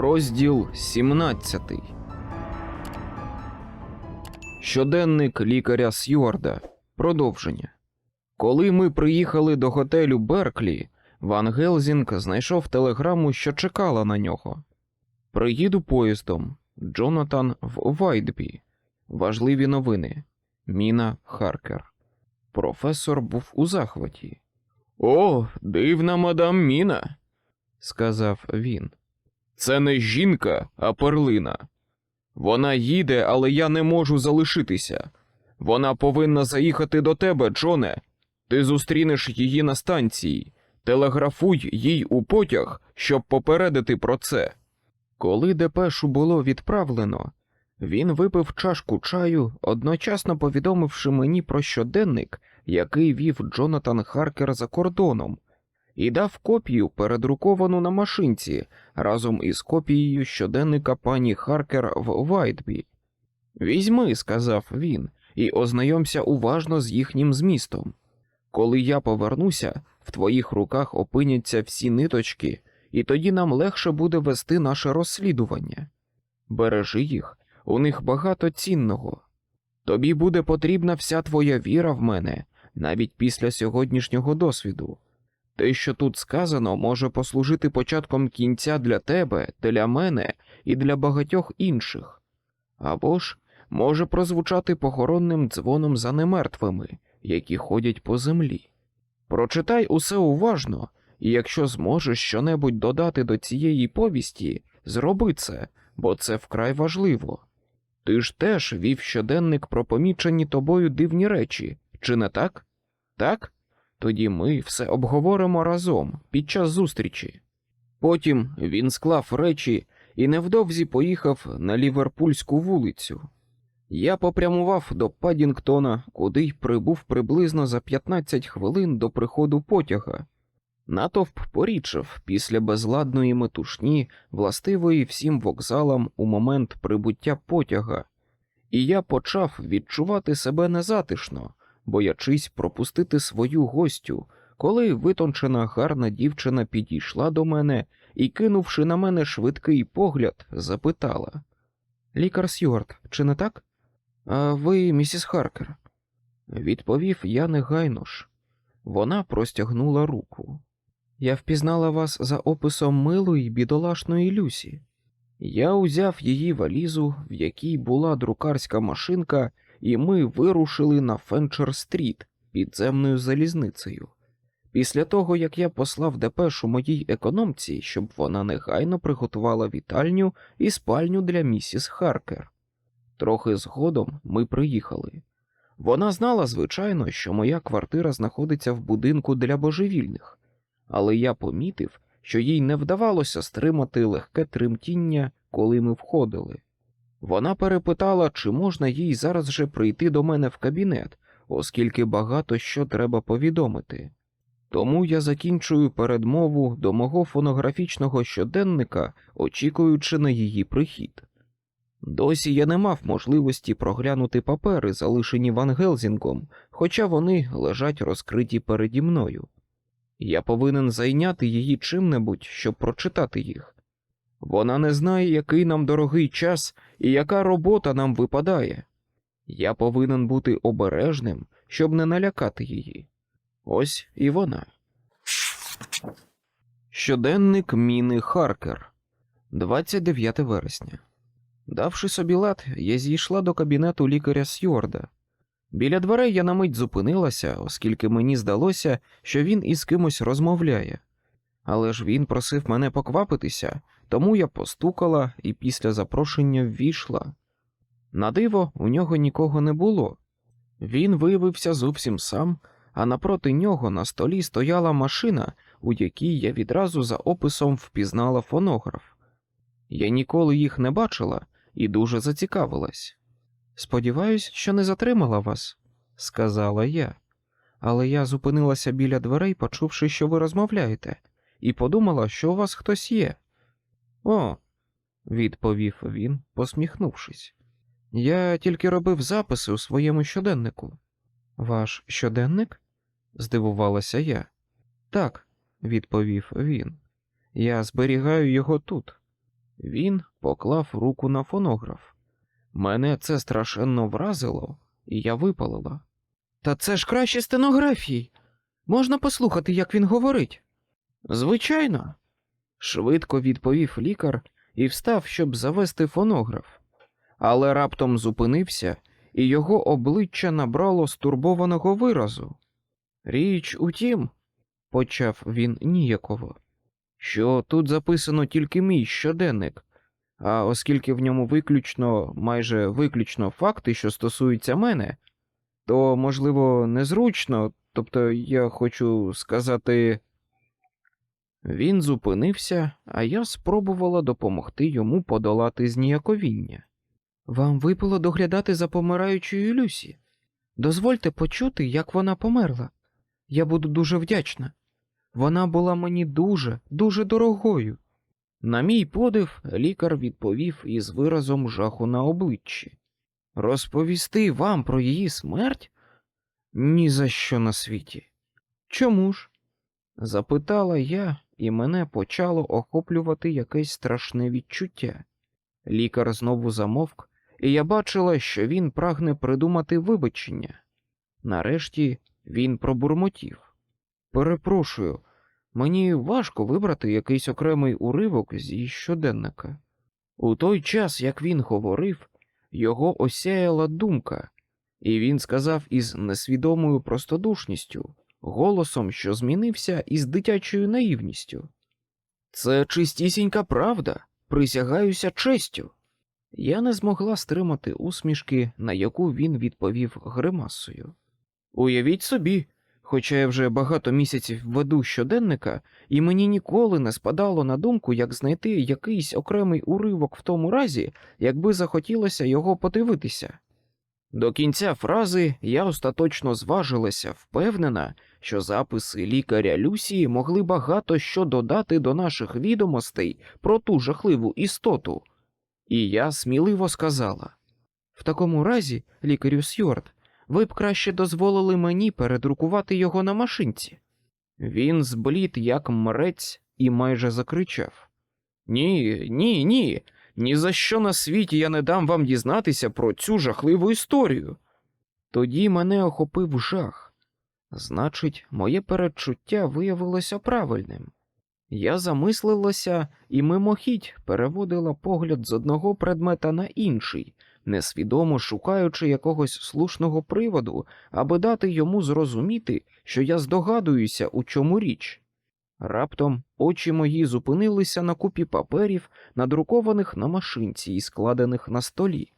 Розділ 17. Щоденник лікаря Сьюарда. Продовження. Коли ми приїхали до готелю Берклі, Ван Гелзінг знайшов телеграму, що чекала на нього. Приїду поїздом. Джонатан в Вайтбі. Важливі новини. Міна Харкер. Професор був у захваті. О, дивна мадам Міна, сказав він. Це не жінка, а перлина. Вона їде, але я не можу залишитися. Вона повинна заїхати до тебе, Джоне. Ти зустрінеш її на станції. Телеграфуй їй у потяг, щоб попередити про це. Коли депешу було відправлено, він випив чашку чаю, одночасно повідомивши мені про щоденник, який вів Джонатан Харкер за кордоном, і дав копію, передруковану на машинці, разом із копією щоденника пані Харкер в Вайтбі. Візьми, сказав він, і ознайомся уважно з їхнім змістом. Коли я повернуся, в твоїх руках опиняться всі ниточки, і тоді нам легше буде вести наше розслідування. Бережи їх, у них багато цінного. Тобі буде потрібна вся твоя віра в мене, навіть після сьогоднішнього досвіду. Те, що тут сказано, може послужити початком кінця для тебе, для мене і для багатьох інших, або ж може прозвучати похоронним дзвоном за немертвими, які ходять по землі. Прочитай усе уважно, і якщо зможеш щонебудь додати до цієї повісті, зроби це, бо це вкрай важливо. Ти ж теж вів щоденник про помічені тобою дивні речі, чи не так? Так? Тоді ми все обговоримо разом під час зустрічі. Потім він склав речі і невдовзі поїхав на Ліверпульську вулицю. Я попрямував до Падінгтона, куди й прибув приблизно за 15 хвилин до приходу потяга. Натовп порічав після безладної метушні, властивої всім вокзалам у момент прибуття потяга, і я почав відчувати себе незатишно, боячись пропустити свою гостю, коли витончена гарна дівчина підійшла до мене і, кинувши на мене швидкий погляд, запитала: Лікар Сьюарт, чи не так? А ви, місіс Харкер? Відповів я негайно ж. Вона простягнула руку. Я впізнала вас за описом милої бідолашної Люсі. Я узяв її валізу, в якій була друкарська машинка, і ми вирушили на Фенчер-стріт підземною залізницею. Після того, як я послав депешу моїй економці, щоб вона негайно приготувала вітальню і спальню для місіс Харкер. Трохи згодом ми приїхали. Вона знала, звичайно, що моя квартира знаходиться в будинку для божевільних, але я помітив, що їй не вдавалося стримати легке тремтіння, коли ми входили. Вона перепитала, чи можна їй зараз же прийти до мене в кабінет, оскільки багато що треба повідомити. Тому я закінчую передмову до мого фонографічного щоденника, очікуючи на її прихід. Досі я не мав можливості проглянути папери, залишені Ван Гелзінгом, хоча вони лежать розкриті переді мною. Я повинен зайняти її чим-небудь, щоб прочитати їх. Вона не знає, який нам дорогий час і яка робота нам випадає. Я повинен бути обережним, щоб не налякати її. Ось і вона. Щоденник Міни Харкер, 29 вересня. Давши собі лад, я зійшла до кабінету лікаря Сьорда. Біля дверей я на мить зупинилася, оскільки мені здалося, що він із кимось розмовляє. Але ж він просив мене поквапитися, тому я постукала і після запрошення ввійшла. На диво, у нього нікого не було. Він виявився зовсім сам, а напроти нього на столі стояла машина, у якій я відразу за описом впізнала фонограф. Я ніколи їх не бачила і дуже зацікавилась. Сподіваюсь, що не затримала вас, сказала я, але я зупинилася біля дверей, почувши, що ви розмовляєте, і подумала, що у вас хтось є. О, відповів він, посміхнувшись. Я тільки робив записи у своєму щоденнику. Ваш щоденник? здивувалася я. Так, відповів він. Я зберігаю його тут. Він поклав руку на фонограф. Мене це страшенно вразило, і я випалила. Та це ж краще стенографії. Можна послухати, як він говорить. Звичайно, швидко відповів лікар і встав, щоб завести фонограф, але раптом зупинився, і його обличчя набрало стурбованого виразу. Річ у тім, почав він ніяково, що тут записано тільки мій щоденник, а оскільки в ньому виключно, майже виключно факти, що стосуються мене, то, можливо, незручно, тобто я хочу сказати. Він зупинився, а я спробувала допомогти йому подолати зніяковіння. Вам випало доглядати за помираючою Люсі. Дозвольте почути, як вона померла. Я буду дуже вдячна. Вона була мені дуже, дуже дорогою. На мій подив, лікар відповів із виразом жаху на обличчі. Розповісти вам про її смерть? Ні за що на світі. Чому ж? запитала я, і мене почало охоплювати якесь страшне відчуття. Лікар знову замовк, і я бачила, що він прагне придумати вибачення. Нарешті він пробурмотів. Перепрошую, мені важко вибрати якийсь окремий уривок зі щоденника. У той час, як він говорив, його осяяла думка, і він сказав із несвідомою простодушністю, голосом, що змінився із дитячою наївністю. Це чистісінька правда, присягаюся честю. Я не змогла стримати усмішки, на яку він відповів гримасою. Уявіть собі, хоча я вже багато місяців веду щоденника, і мені ніколи не спадало на думку, як знайти якийсь окремий уривок в тому разі, якби захотілося його подивитися. До кінця фрази я остаточно зважилася, впевнена, що записи лікаря Люсії могли багато що додати до наших відомостей про ту жахливу істоту. І я сміливо сказала в такому разі, лікарю Сьорд, ви б краще дозволили мені передрукувати його на машинці. Він зблід, як мрець, і майже закричав Ні, ні, ні. Ні за що на світі я не дам вам дізнатися про цю жахливу історію. Тоді мене охопив жах. Значить, моє передчуття виявилося правильним. Я замислилася і мимохідь переводила погляд з одного предмета на інший, несвідомо шукаючи якогось слушного приводу, аби дати йому зрозуміти, що я здогадуюся, у чому річ. Раптом очі мої зупинилися на купі паперів, надрукованих на машинці і складених на столі.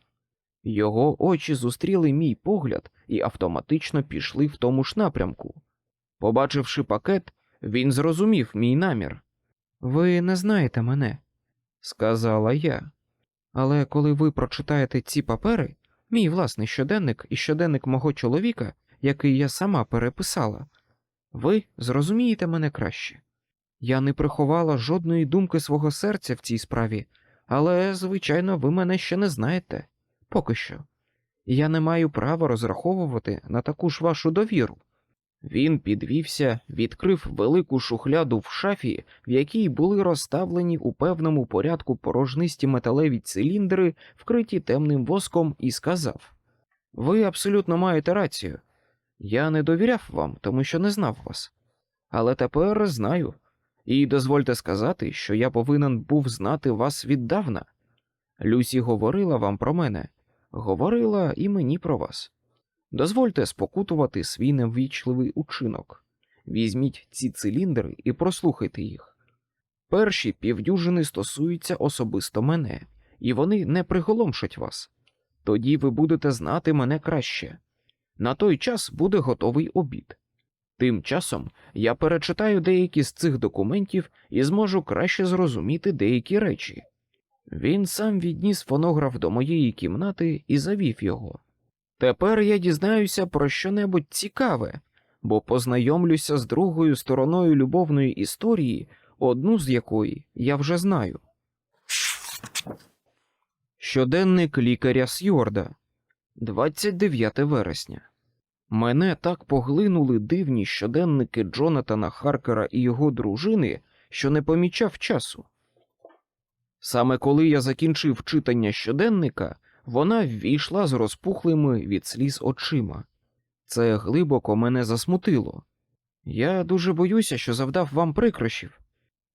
Його очі зустріли мій погляд і автоматично пішли в тому ж напрямку. Побачивши пакет, він зрозумів мій намір. Ви не знаєте мене, сказала я. Але коли ви прочитаєте ці папери, мій власний щоденник і щоденник мого чоловіка, який я сама переписала, ви зрозумієте мене краще. Я не приховала жодної думки свого серця в цій справі, але, звичайно, ви мене ще не знаєте поки що. Я не маю права розраховувати на таку ж вашу довіру. Він підвівся, відкрив велику шухляду в шафі, в якій були розставлені у певному порядку порожнисті металеві циліндри, вкриті темним воском, і сказав: Ви абсолютно маєте рацію. Я не довіряв вам, тому що не знав вас. Але тепер знаю. І дозвольте сказати, що я повинен був знати вас віддавна. Люсі говорила вам про мене, говорила і мені про вас. Дозвольте спокутувати свій неввічливий учинок. Візьміть ці циліндри і прослухайте їх. Перші півдюжини стосуються особисто мене, і вони не приголомшать вас. Тоді ви будете знати мене краще. На той час буде готовий обід. Тим часом я перечитаю деякі з цих документів і зможу краще зрозуміти деякі речі. Він сам відніс фонограф до моєї кімнати і завів його. Тепер я дізнаюся про щонебудь цікаве, бо познайомлюся з другою стороною любовної історії, одну з якої я вже знаю. Щоденник лікаря Сьорда, 29 вересня. Мене так поглинули дивні щоденники Джонатана Харкера і його дружини, що не помічав часу. Саме коли я закінчив читання щоденника, вона ввійшла з розпухлими від сліз очима. Це глибоко мене засмутило. Я дуже боюся, що завдав вам прикрощів,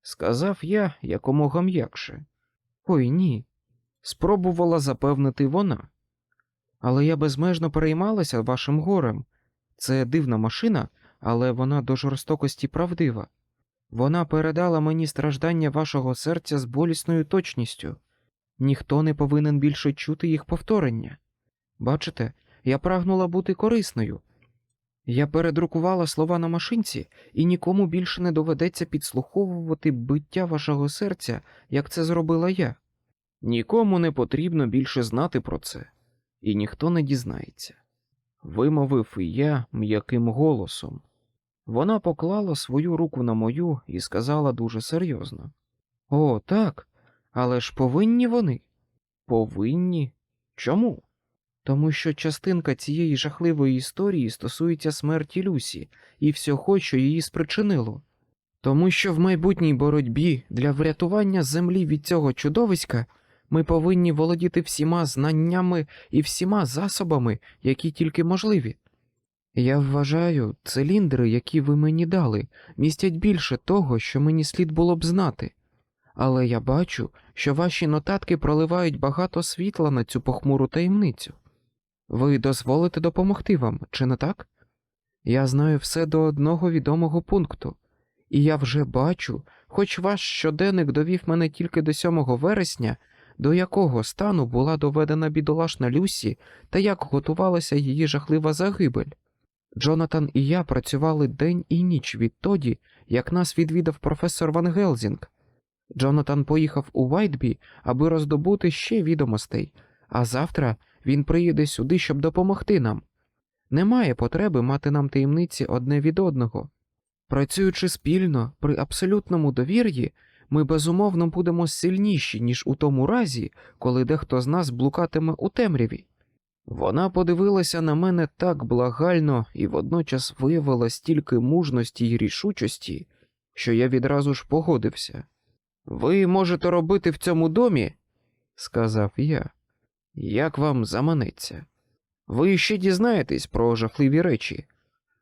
сказав я якомога м'якше. Ой ні, спробувала запевнити вона. Але я безмежно переймалася вашим горем. Це дивна машина, але вона до жорстокості правдива. Вона передала мені страждання вашого серця з болісною точністю. Ніхто не повинен більше чути їх повторення. Бачите, я прагнула бути корисною. Я передрукувала слова на машинці, і нікому більше не доведеться підслуховувати биття вашого серця, як це зробила я. Нікому не потрібно більше знати про це, і ніхто не дізнається. Вимовив і я м'яким голосом. Вона поклала свою руку на мою і сказала дуже серйозно: О, так, але ж повинні вони? Повинні? Чому? Тому що частинка цієї жахливої історії стосується смерті Люсі і всього, що її спричинило. Тому що в майбутній боротьбі для врятування землі від цього чудовиська ми повинні володіти всіма знаннями і всіма засобами, які тільки можливі. Я вважаю, циліндри, які ви мені дали, містять більше того, що мені слід було б знати, але я бачу, що ваші нотатки проливають багато світла на цю похмуру таємницю. Ви дозволите допомогти вам, чи не так? Я знаю все до одного відомого пункту, і я вже бачу, хоч ваш щоденник довів мене тільки до 7 вересня, до якого стану була доведена бідолашна Люсі та як готувалася її жахлива загибель. Джонатан і я працювали день і ніч відтоді, як нас відвідав професор Ван Гелзінг. Джонатан поїхав у Вайтбі, аби роздобути ще відомостей, а завтра він приїде сюди, щоб допомогти нам. Немає потреби мати нам таємниці одне від одного. Працюючи спільно при абсолютному довір'ї, ми безумовно будемо сильніші, ніж у тому разі, коли дехто з нас блукатиме у темряві. Вона подивилася на мене так благально і водночас виявила стільки мужності й рішучості, що я відразу ж погодився. Ви можете робити в цьому домі, сказав я, як вам заманеться. Ви ще дізнаєтесь про жахливі речі.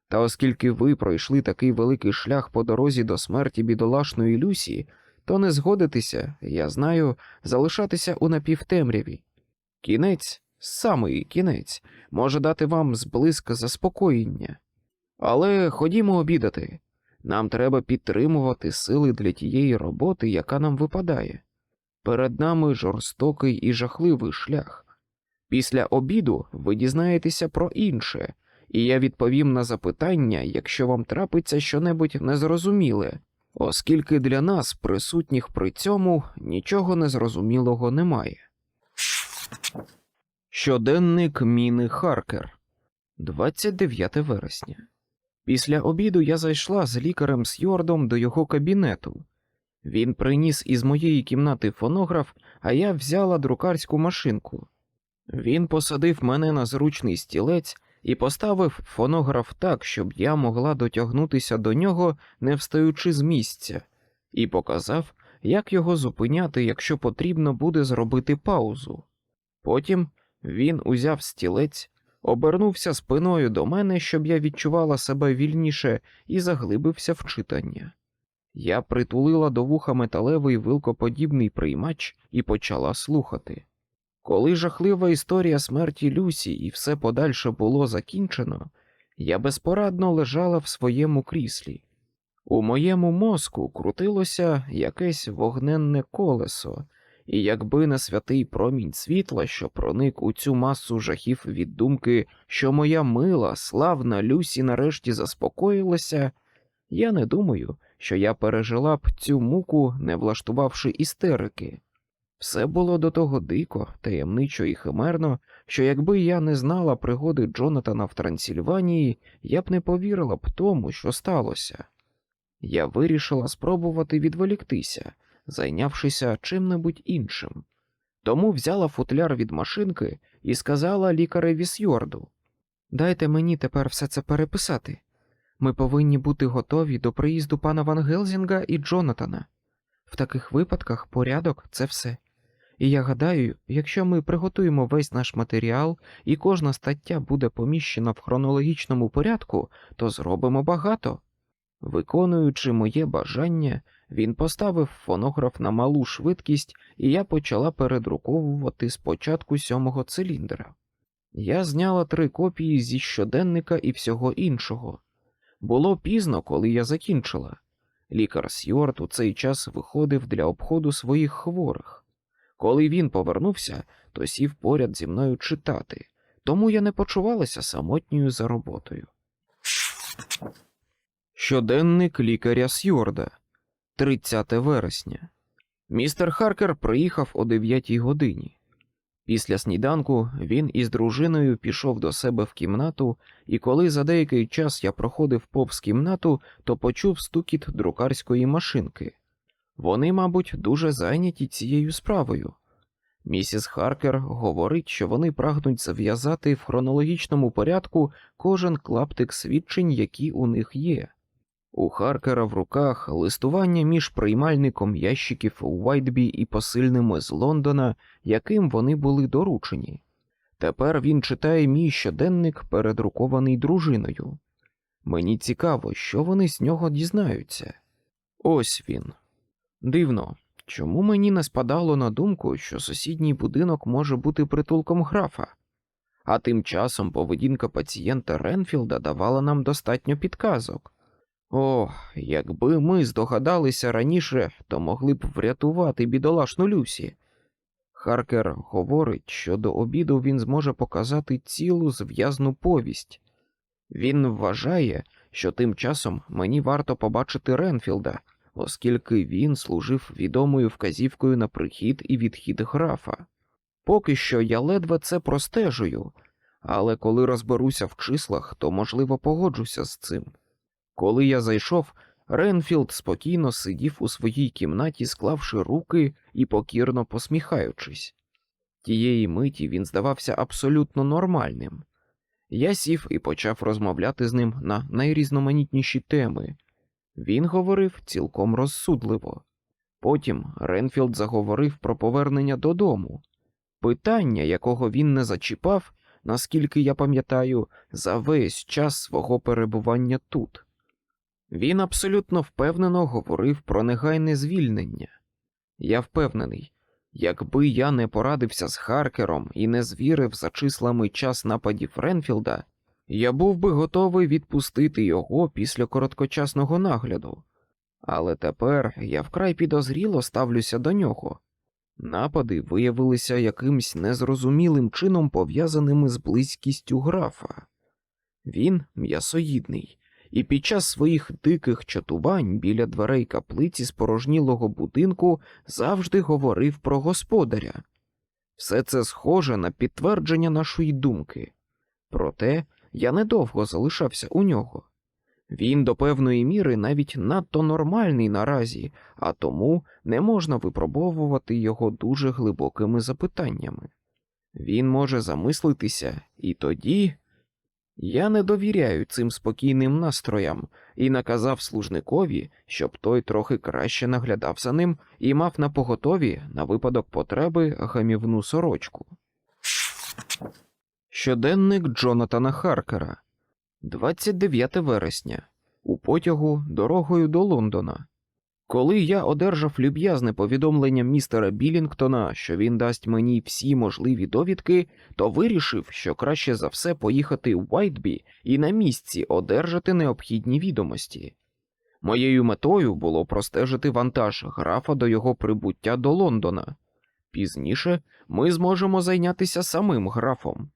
Та оскільки ви пройшли такий великий шлях по дорозі до смерті бідолашної Люсі, то не згодитеся, я знаю, залишатися у напівтемряві. Кінець, самий кінець, може дати вам зблизька заспокоєння. Але ходімо обідати. Нам треба підтримувати сили для тієї роботи, яка нам випадає. Перед нами жорстокий і жахливий шлях. Після обіду ви дізнаєтеся про інше, і я відповім на запитання, якщо вам трапиться щонебудь незрозуміле, оскільки для нас, присутніх при цьому, нічого незрозумілого немає. Щоденник Міни Харкер, 29 вересня. Після обіду я зайшла з лікарем Сьордом до його кабінету. Він приніс із моєї кімнати фонограф, а я взяла друкарську машинку. Він посадив мене на зручний стілець і поставив фонограф так, щоб я могла дотягнутися до нього, не встаючи з місця, і показав, як його зупиняти, якщо потрібно буде зробити паузу. Потім він узяв стілець, обернувся спиною до мене, щоб я відчувала себе вільніше, і заглибився в читання. Я притулила до вуха металевий вилкоподібний приймач і почала слухати. Коли жахлива історія смерті Люсі і все подальше було закінчено, я безпорадно лежала в своєму кріслі. У моєму мозку крутилося якесь вогненне колесо, і якби не святий промінь світла, що проник у цю масу жахів від думки, що моя мила, славна Люсі нарешті заспокоїлася, я не думаю, що я пережила б цю муку, не влаштувавши істерики. Все було до того дико, таємничо і химерно, що якби я не знала пригоди Джонатана в Трансильванії, я б не повірила б тому, що сталося. Я вирішила спробувати відволіктися, зайнявшися чим-небудь іншим. Тому взяла футляр від машинки і сказала лікареві Сьорду Дайте мені тепер все це переписати. Ми повинні бути готові до приїзду пана Ван Гелзінга і Джонатана. В таких випадках порядок це все. І я гадаю, якщо ми приготуємо весь наш матеріал і кожна стаття буде поміщена в хронологічному порядку, то зробимо багато. Виконуючи моє бажання, він поставив фонограф на малу швидкість, і я почала передруковувати спочатку сьомого циліндра. Я зняла три копії зі щоденника і всього іншого. Було пізно, коли я закінчила. Лікар Сьюарт у цей час виходив для обходу своїх хворих. Коли він повернувся, то сів поряд зі мною читати, тому я не почувалася самотньою за роботою. Щоденник лікаря Сьюарда, 30 вересня. Містер Харкер приїхав о 9 годині. Після сніданку він із дружиною пішов до себе в кімнату, і коли за деякий час я проходив повз кімнату, то почув стукіт друкарської машинки. Вони, мабуть, дуже зайняті цією справою. Місіс Харкер говорить, що вони прагнуть зав'язати в хронологічному порядку кожен клаптик свідчень, які у них є. У Харкера в руках листування між приймальником ящиків у Вайтбі і посильними з Лондона, яким вони були доручені. Тепер він читає мій щоденник, передрукований дружиною. Мені цікаво, що вони з нього дізнаються. Ось він. Дивно, чому мені не спадало на думку, що сусідній будинок може бути притулком графа, а тим часом поведінка пацієнта Ренфілда давала нам достатньо підказок. О, якби ми здогадалися раніше, то могли б врятувати бідолашну Люсі. Харкер говорить, що до обіду він зможе показати цілу зв'язну повість. Він вважає, що тим часом мені варто побачити Ренфілда, оскільки він служив відомою вказівкою на прихід і відхід графа. Поки що я ледве це простежую, але коли розберуся в числах, то можливо погоджуся з цим. Коли я зайшов, Ренфілд спокійно сидів у своїй кімнаті, склавши руки і покірно посміхаючись. Тієї миті він здавався абсолютно нормальним. Я сів і почав розмовляти з ним на найрізноманітніші теми. Він говорив цілком розсудливо. Потім Ренфілд заговорив про повернення додому. Питання, якого він не зачіпав, наскільки я пам'ятаю, за весь час свого перебування тут. Він абсолютно впевнено говорив про негайне звільнення. Я впевнений, якби я не порадився з Харкером і не звірив за числами час нападів Ренфілда, я був би готовий відпустити його після короткочасного нагляду. Але тепер я вкрай підозріло ставлюся до нього. Напади виявилися якимсь незрозумілим чином пов'язаними з близькістю графа. Він м'ясоїдний і під час своїх диких чатувань біля дверей каплиці спорожнілого будинку завжди говорив про господаря. Все це схоже на підтвердження нашої думки. Проте я недовго залишався у нього. Він до певної міри навіть надто нормальний наразі, а тому не можна випробовувати його дуже глибокими запитаннями. Він може замислитися, і тоді я не довіряю цим спокійним настроям і наказав служникові, щоб той трохи краще наглядав за ним і мав на поготові на випадок потреби гамівну сорочку. Щоденник Джонатана Харкера, 29 вересня, у потягу дорогою до Лондона. Коли я одержав люб'язне повідомлення містера Білінгтона, що він дасть мені всі можливі довідки, то вирішив, що краще за все поїхати в Уайтбі і на місці одержати необхідні відомості. Моєю метою було простежити вантаж графа до його прибуття до Лондона. Пізніше ми зможемо зайнятися самим графом.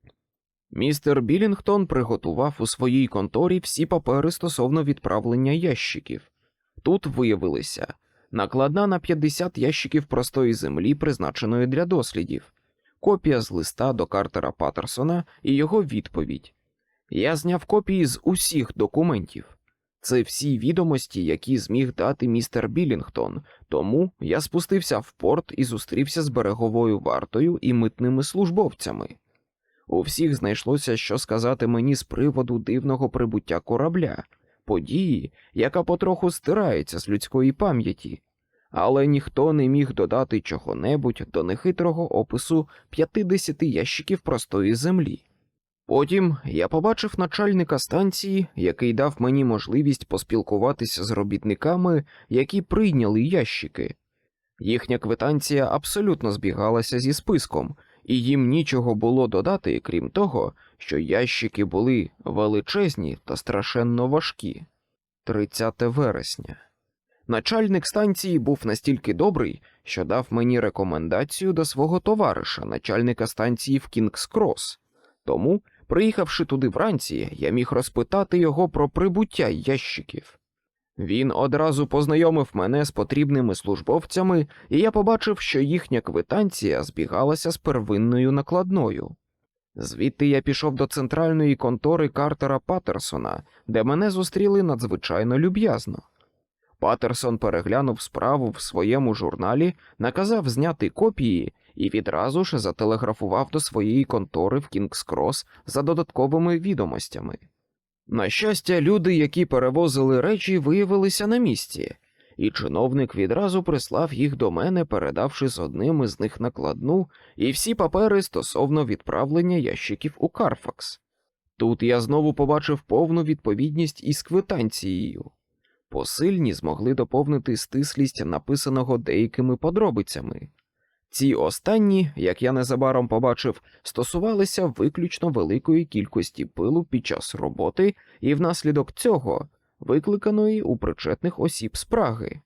Містер Білінгтон приготував у своїй конторі всі папери стосовно відправлення ящиків. Тут виявилися накладна на 50 ящиків простої землі, призначеної для дослідів, копія з листа до Картера Паттерсона і його відповідь. Я зняв копії з усіх документів. Це всі відомості, які зміг дати містер Білінгтон, тому я спустився в порт і зустрівся з береговою вартою і митними службовцями. У всіх знайшлося, що сказати мені з приводу дивного прибуття корабля події, яка потроху стирається з людської пам'яті, але ніхто не міг додати чого-небудь до нехитрого опису 50 ящиків простої землі. Потім я побачив начальника станції, який дав мені можливість поспілкуватися з робітниками, які прийняли ящики. Їхня квитанція абсолютно збігалася зі списком, і їм нічого було додати, крім того, що ящики були величезні та страшенно важкі. 30 вересня. Начальник станції був настільки добрий, що дав мені рекомендацію до свого товариша, начальника станції в Кінгс-Крос. Тому, приїхавши туди вранці, я міг розпитати його про прибуття ящиків. Він одразу познайомив мене з потрібними службовцями, і я побачив, що їхня квитанція збігалася з первинною накладною. Звідти я пішов до центральної контори Картера Паттерсона, де мене зустріли надзвичайно люб'язно. Паттерсон переглянув справу в своєму журналі, наказав зняти копії і відразу ж зателеграфував до своєї контори в Кінгс-Крос за додатковими відомостями. На щастя, люди, які перевозили речі, виявилися на місці, і чиновник відразу прислав їх до мене, передавши з одним із них накладну і всі папери стосовно відправлення ящиків у Карфакс. Тут я знову побачив повну відповідність із квитанцією. Посильні змогли доповнити стислість написаного деякими подробицями. Ці останні, як я незабаром побачив, стосувалися виключно великої кількості пилу під час роботи і внаслідок цього викликаної у причетних осіб спраги.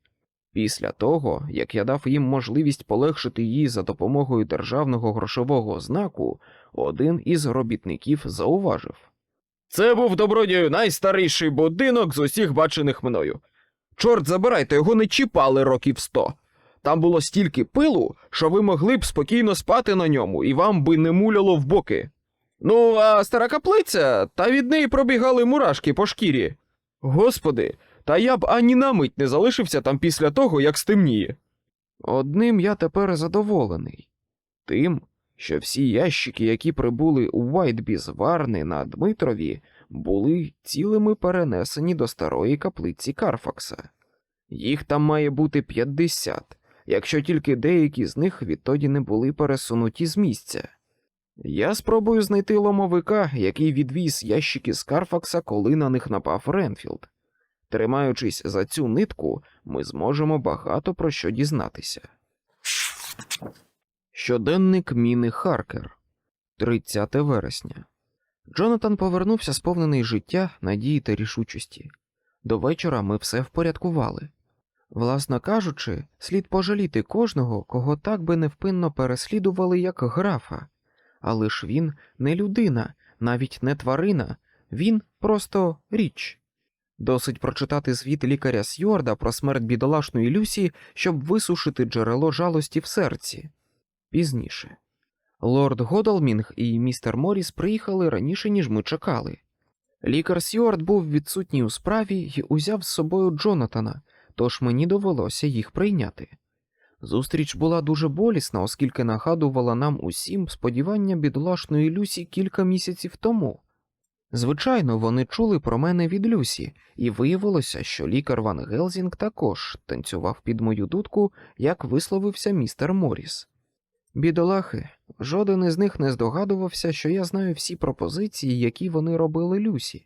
Після того, як я дав їм можливість полегшити її за допомогою державного грошового знаку, один із робітників зауважив. Це був добродію найстаріший будинок з усіх бачених мною. Чорт забирайте, його не чіпали років сто. Там було стільки пилу, що ви могли б спокійно спати на ньому, і вам би не муляло в боки. Ну, а стара каплиця, та від неї пробігали мурашки по шкірі. Господи, та я б ані на мить не залишився там після того, як стемніє. Одним я тепер задоволений тим, що всі ящики, які прибули у Вайтбі з Варни на Дмитрові, були цілими перенесені до старої каплиці Карфакса. Їх там має бути 50, якщо тільки деякі з них відтоді не були пересунуті з місця. Я спробую знайти ломовика, який відвіз ящики з Карфакса, коли на них напав Ренфілд. Тримаючись за цю нитку, ми зможемо багато про що дізнатися. Щоденник Міни Харкер, 30 вересня. Джонатан повернувся сповнений життя, надії та рішучості. До вечора ми все впорядкували. Власно кажучи, слід пожаліти кожного, кого так би невпинно переслідували, як графа, але ж він не людина, навіть не тварина, він просто річ. Досить прочитати звіт лікаря Сьорда про смерть бідолашної Люсі, щоб висушити джерело жалості в серці. Пізніше. Лорд Годалмінг і містер Моріс приїхали раніше, ніж ми чекали. Лікар Сьюарт був відсутній у справі і узяв з собою Джонатана, тож мені довелося їх прийняти. Зустріч була дуже болісна, оскільки нагадувала нам усім сподівання бідолашної Люсі кілька місяців тому. Звичайно, вони чули про мене від Люсі, і виявилося, що лікар Ван Гелзінг також танцював під мою дудку, як висловився містер Моріс. Бідолахи, жоден із них не здогадувався, що я знаю всі пропозиції, які вони робили Люсі.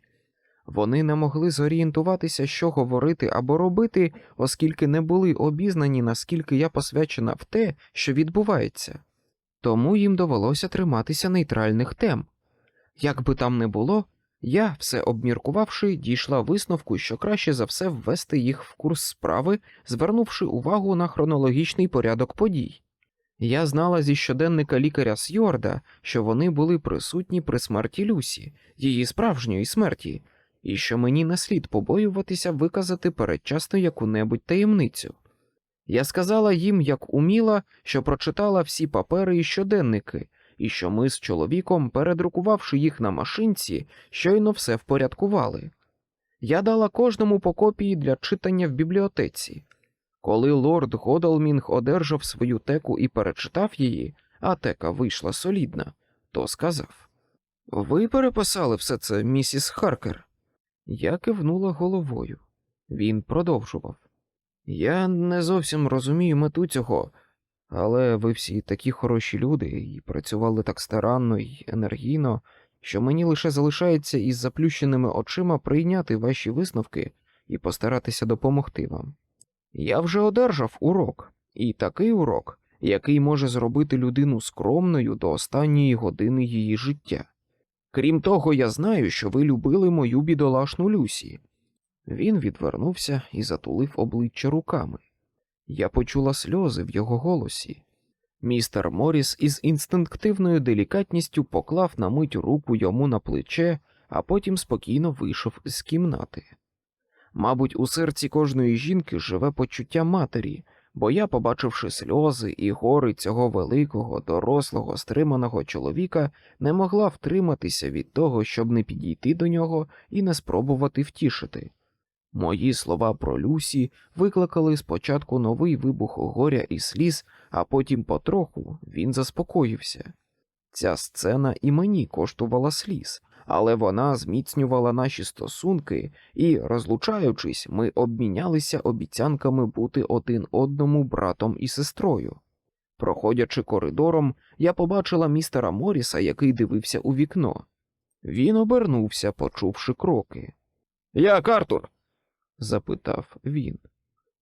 Вони не могли зорієнтуватися, що говорити або робити, оскільки не були обізнані, наскільки я посвячена в те, що відбувається, тому їм довелося триматися нейтральних тем. Як би там не було, я, все обміркувавши, дійшла висновку, що краще за все ввести їх в курс справи, звернувши увагу на хронологічний порядок подій. Я знала зі щоденника лікаря Сьорда, що вони були присутні при смерті Люсі, її справжньої смерті, і що мені не слід побоюватися виказати передчасно яку-небудь таємницю. Я сказала їм, як уміла, що прочитала всі папери і щоденники, і що ми з чоловіком, передрукувавши їх на машинці, щойно все впорядкували. Я дала кожному по копії для читання в бібліотеці. Коли лорд Годалмінг одержав свою теку і перечитав її, а тека вийшла солідна, то сказав Ви переписали все це, місіс Харкер? Я кивнула головою. Він продовжував. Я не зовсім розумію мету цього, але ви всі такі хороші люди і працювали так старанно і енергійно, що мені лише залишається із заплющеними очима прийняти ваші висновки і постаратися допомогти вам. Я вже одержав урок, і такий урок, який може зробити людину скромною до останньої години її життя. Крім того, я знаю, що ви любили мою бідолашну Люсі. Він відвернувся і затулив обличчя руками. Я почула сльози в його голосі. Містер Моріс із інстинктивною делікатністю поклав на мить руку йому на плече, а потім спокійно вийшов з кімнати. Мабуть, у серці кожної жінки живе почуття матері, бо я, побачивши сльози і гори цього великого, дорослого, стриманого чоловіка, не могла втриматися від того, щоб не підійти до нього і не спробувати втішити. Мої слова про Люсі викликали спочатку новий вибух горя і сліз, а потім потроху він заспокоївся. Ця сцена і мені коштувала сліз, але вона зміцнювала наші стосунки, і, розлучаючись, ми обмінялися обіцянками бути один одному братом і сестрою. Проходячи коридором, я побачила містера Моріса, який дивився у вікно. Він обернувся, почувши кроки. Як Артур? запитав він.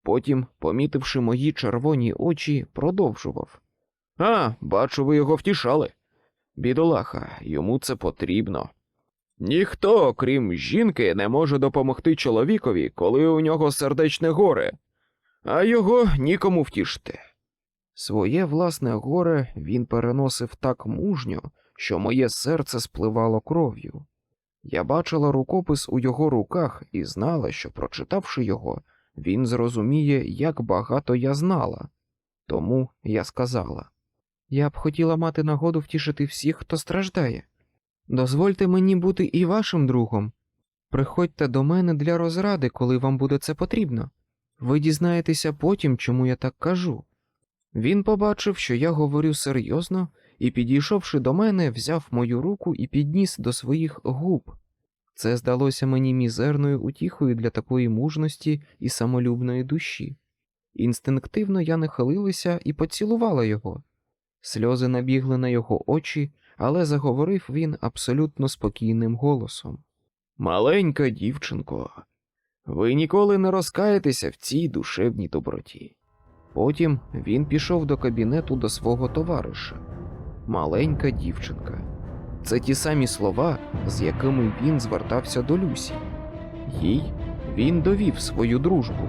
Потім, помітивши мої червоні очі, продовжував. А, бачу, ви його втішали. Бідолаха, йому це потрібно. Ніхто, крім жінки, не може допомогти чоловікові, коли у нього сердечне горе, а його нікому втішити. Своє власне горе він переносив так мужньо, що моє серце спливало кров'ю. Я бачила рукопис у його руках і знала, що, прочитавши його, він зрозуміє, як багато я знала. Тому я сказала Я б хотіла мати нагоду втішити всіх, хто страждає. Дозвольте мені бути і вашим другом. Приходьте до мене для розради, коли вам буде це потрібно. Ви дізнаєтеся потім, чому я так кажу. Він побачив, що я говорю серйозно, і, підійшовши до мене, взяв мою руку і підніс до своїх губ. Це здалося мені мізерною утіхою для такої мужності і самолюбної душі. Інстинктивно я нахилилася і поцілувала його. Сльози набігли на його очі, але заговорив він абсолютно спокійним голосом. Маленька дівчинко, ви ніколи не розкаєтеся в цій душевній доброті. Потім він пішов до кабінету до свого товариша. Маленька дівчинка. Це ті самі слова, з якими він звертався до Люсі. Їй він довів свою дружбу.